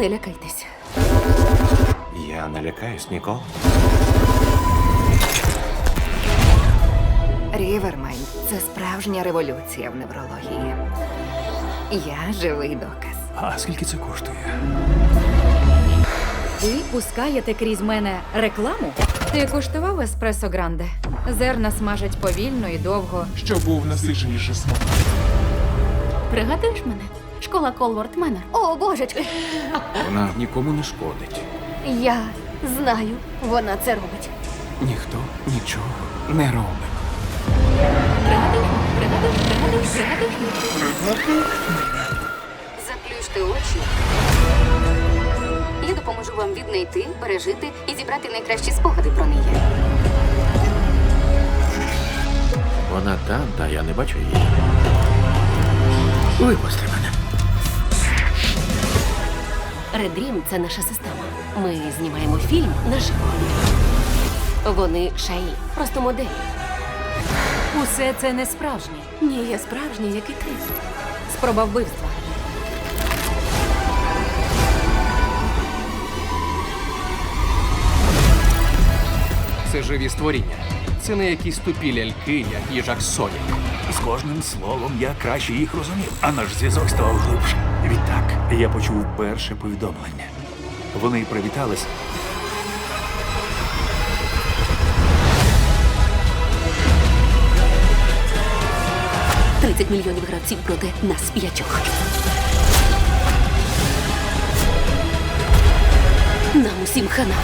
Не лякайтеся. Я не лякаюсь ніколи. Рівермайн це справжня революція в неврології. Я живий доказ. А скільки це коштує? Ви пускаєте крізь мене рекламу? Ти куштував еспресо гранде? Зерна смажать повільно і довго. Що був насиченіше смак. Пригадуєш мене? Школа Колворт Менор. О, божечки! Вона нікому не шкодить. Я знаю, вона це робить. Ніхто нічого не робить. Заплющте очі. Я допоможу вам віднайти, пережити і зібрати найкращі спогади про неї. Вона там, та я не бачу її. Випусти мене. Редрім це наша система. Ми знімаємо фільм наживо. Вони шаї, просто моделі. Усе це не справжнє. Ні, я справжня, як і ти. Спроба вбивства. Це живі створіння. Це не якісь тупі ляльки, як їжак Сонік. З кожним словом я краще їх розумів, а наш зв'язок ставав глибше. Відтак я почув перше повідомлення. Вони привітались. Тридцять мільйонів гравців проти нас п'ятьох. Нам усім хана.